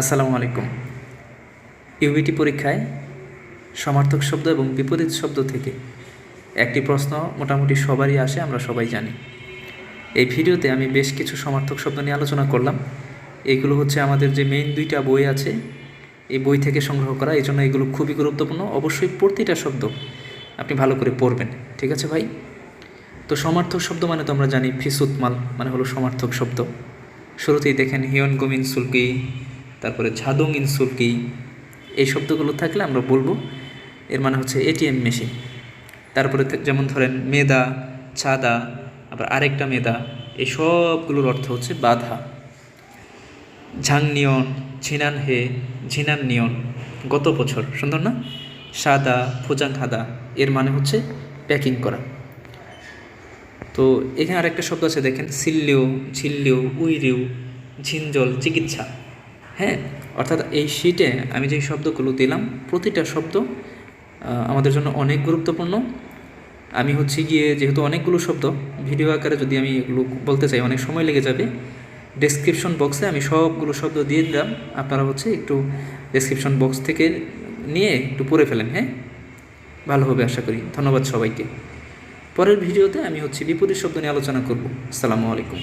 আসসালামু আলাইকুম। ইউবিটি পরীক্ষায় সমার্থক শব্দ এবং বিপরীত শব্দ থেকে একটি প্রশ্ন মোটামুটি সবারই আসে, আমরা সবাই জানি। এই ভিডিওতে আমি বেশ কিছু সমার্থক শব্দ নিয়ে আলোচনা করলাম। এগুলো হচ্ছে আমাদের যে মেইন দুইটা বই আছে, এই বই থেকে সংগ্রহ করা। এই জন্য এগুলো খুবই গুরুত্বপূর্ণ। অবশ্যই প্রতিটা শব্দ আপনি ভালো করে পড়বেন, ঠিক আছে ভাই? তো সমার্থক শব্দ মানে তো আমরা জানি ফিসুতমাল মানে হলো সমার্থক শব্দ। শুরুতেই দেখেন হিয়ন গুম ইনসুলকি তারপরে ঝাদুং ইনসুলকি এই শব্দগুলো থাকলে আমরা বলব। এর মানে হচ্ছে এটিএম মেশিন। তারপরে যেমন ধরেন মেদা, ছাদা, আবার আরেকটা মেদা, এই সবগুলোর অর্থ হচ্ছে বাধা। ঝাংনিয়ন ঝিনান হে, ঝিনান নিয়ন, গত বছর, সুন্দর না? সাদা, ফুজাং হাদা, এর মানে হচ্ছে প্যাকিং করা। তো এখানে আরেকটা শব্দ আছে, দেখেন, সিল্লিও, ঝিল্লিও, উইরিউ ঝিনজল চিকিৎসা। হ্যাঁ অর্থাৎ এই শীটে আমি যে শব্দগুলো দিলাম, প্রতিটা শব্দ আমাদের জন্য অনেক গুরুত্বপূর্ণ। আমি হচ্ছে গিয়ে যেহেতু অনেকগুলো শব্দ ভিডিও আকারে যদি আমি এগুলো বলতে চাই, অনেক সময় লেগে যাবে। ডেসক্রিপশন বক্সে আমি সবগুলো শব্দ দিয়ে দিলাম। আপনারা হচ্ছে একটু ডেসক্রিপশন বক্স থেকে নিয়ে একটু পড়ে ফেলেন হ্যাঁ? ভালো হবে আশা করি। ধন্যবাদ সবাইকে। পরের ভিডিওতে আমি হচ্ছে বিপরীত শব্দ নিয়ে আলোচনা করব। আসসালামু আলাইকুম।